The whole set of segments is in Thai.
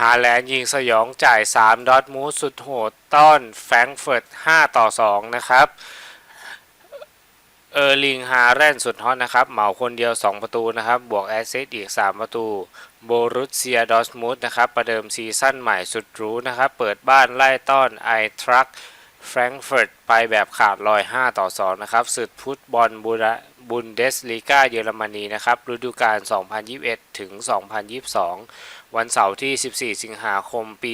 ฮาแลนด์ยิงสยองจ่าย 3 ดอทมูสสุดโหดต้อนแฟรงเฟิร์ต 5 ต่อ 2 นะครับ เออร์ลิงฮาแรนด์สุดฮอตนะครับ เหมาคนเดียว 2 ประตูนะครับ บวกแอสซิสต์อีก 3 ประตู โบรุสเซียดอสมูสนะครับ ประเดิมซีซั่นใหม่สุดรู้นะครับ เปิดบ้านไล่ต้อนไอทรัค แฟรงก์เฟิร์ตไปแบบขาดลอย 5 ต่อ 2 นะครับศึกฟุตบอลบุระบุนเดสลีกาเยอรมนีนะครับฤดูกาล 2021 ถึง 2022 วันเสาร์ที่ 14 สิงหาคม ปี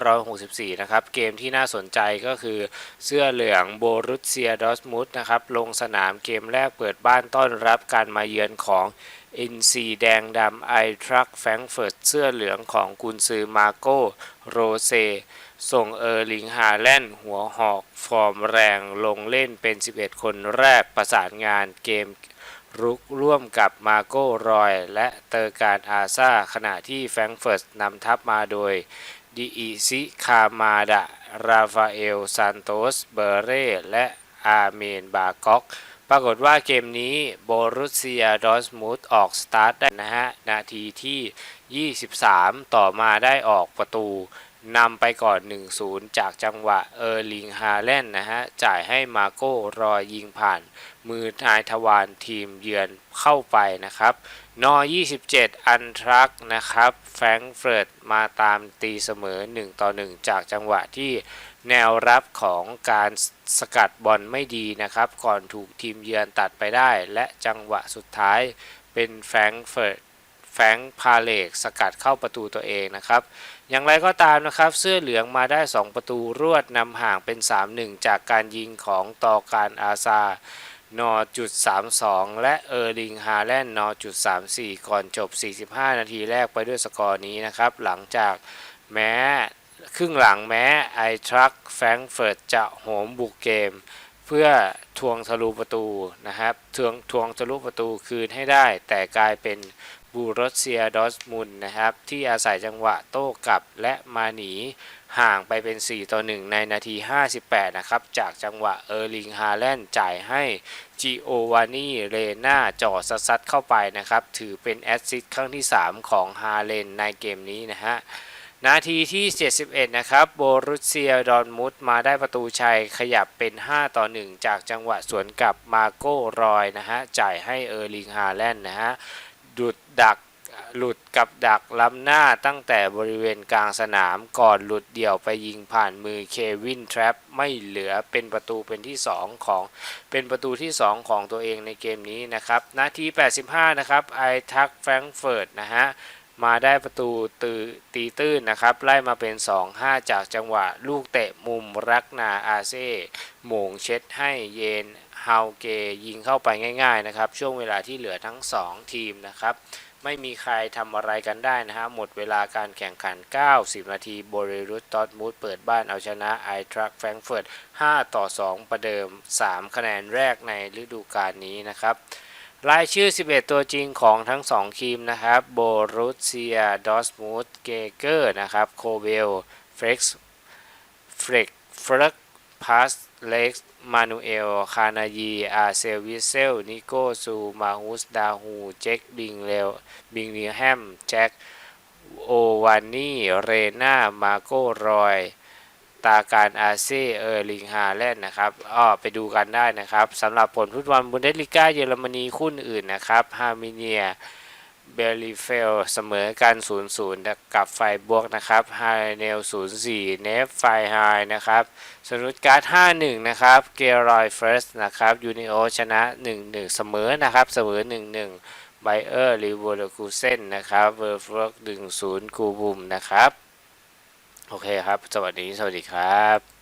2564 นะครับ เกมที่น่าสนใจก็คือเสื้อเหลืองโบรุสเซียดอสมุดนะครับ ลงสนามเกมแรกเปิดบ้านต้อนรับการมาเยือนของอินซีแดงดำไอทรัคแฟรงก์เฟิร์ตเสื้อเหลืองของกุนซือมาโกโรเซ ส่งเออร์ลิงฮาแลนด์ หัวหอกฟอร์มแรงลงเล่นเป็น 11 คนแรกประสานงานเกมรุกร่วมกับมาโกรอย และเตอร์การอาซาขณะที่แฟรงเฟิร์ตนำทัพมาโดยดิอิซิคามาดะ ราฟาเอลซานโตส เบเรและอาเมนบาก็อก ปรากฏว่าเกมนี้โบรุสเซียดอสมูดออกสตาร์ทได้นะฮะ นาทีที่ 23 ต่อมาได้ออกประตู นำไปก่อน 1-0 จากจังหวะเออร์ลิงฮาแลนด์นะฮะ จ่ายให้มาโก้รอยยิงผ่าน มือนายทวารทีมเยือนเข้าไปนะครับ นอ 27 อันทรักนะครับ แฟรงเฟิร์ตมาตามตีเสมอ 1 ต่อ 1 จากจังหวะที่แนวรับของการสกัดบอลไม่ดีนะครับ ก่อนถูกทีมเยือนตัดไปได้ และจังหวะสุดท้ายเป็นแฟรงเฟิร์ต แฟงพาเลกสกัดเข้าประตูตัวเองนะครับ อย่างไรก็ตามนะครับ เสื้อเหลืองมาได้ 2 ประตูรวดนำห่างเป็น 3-1 จากการยิงของตอการอาซานอจุด32 และเออร์ลิงฮาแลนด์นอจุด34 ก่อนจบ 45 นาทีแรกไปด้วยสกอร์นี้นะครับ หลังจากแม้ครึ่งหลังแม้ไอทรัคแฟรงเฟิร์ตจะโหมบุกเกม เพื่อทวงทะลุประตูนะครับทวงทวงทะลุประตูคืนให้ได้ แต่กลายเป็น บูรสเซียดอสมุนนะครับ ที่อาศัยจังหวะโต้กลับและมาหนีห่างไปเป็น 4 ต่อ 1 ในนาที 58 นะครับ จากจังหวะเออร์ลิงฮาแลนด์จ่ายให้จิโอวานีเรนาจ่อซัดเข้าไปนะครับ ถือเป็นแอสซิสต์ครั้งที่ 3 ของฮาเลนในเกมนี้นะฮะนาทีที่ 71 นะครับโบรุสเซียดอนมุดมาได้ประตูชัยขยับเป็น 5 ต่อ 1 จากจังหวะสวนกลับมาโก้รอยนะฮะจ่ายให้เออร์ลิงฮาแลนด์นะฮะ ดุดดักหลุดกับดักล้ำหน้าตั้งแต่บริเวณกลางสนามก่อนหลุดเดี่ยวไปยิงผ่านมือเควินทรัพไม่เหลือเป็นประตูเป็นที่ 2 ของเป็นประตูที่ 2 ของตัวเองในเกมนี้นะครับ นาที 85 นะครับไอทักแฟรงเฟิร์ตนะฮะมาได้ประตูตือตีตื้นนะครับ ไล่มาเป็น 2-5 จากจังหวะ ลูกเตะมุมรักนาอาเซ่หม่งเช็ดให้เยน ฮาวเกยิงเข้าไปง่าย ๆนะครับ ช่วงเวลาที่เหลือทั้ง 2 ทีมนะครับ ไม่มีใครทำอะไรกันได้นะฮะหมดเวลาการแข่งขัน 90 นาทีบริรุตตอดมูดเปิดบ้านเอาชนะไอทรัคแฟรงเฟิร์ต5 ต่อ 2 ประเดิม 3 คะแนนแรกในฤดูกาลนี้นะครับรายชื่อ 11 ตัวจริงของทั้ง 2 ทีมนะครับ โบรุสเซีย ดอสมูดเกเกอร์ นะครับ โคเบล เฟร็กซ์เฟร็กเฟรก พัสเล็กมานูเอล คานายี อาเซลวิเซล นิโกซูมาฮุส ดาฮู เจ็ค บิงเลวบิงนิแฮม แจ็ค โอวานนี่ เรนามาโกรอย ตาการอาเซเออร์ลิงฮาแลนด์นะครับอ้อไปดูกันได้นะครับสำหรับผลฟุตบอลบุนเดสลิก้าเยอรมนีคู่อื่นนะครับ ฮามิเนีย เบลลิเฟลเสมอกัน 0-0 กับไฟบวกนะครับไฮเนล 0-4 เนฟไฟไฮนะครับสนุดการ์ด 5-1 นะครับ เกรอยเฟิร์สนะครับยูนิโอชนะ 1-1 เสมอนะครับ เสมอ 1-1 ไบเออร์ลิเวอร์คูเซนนะครับเวอร์ฟลก1-0 กูบุมนะครับ โอเคครับ สวัสดี สวัสดีครับ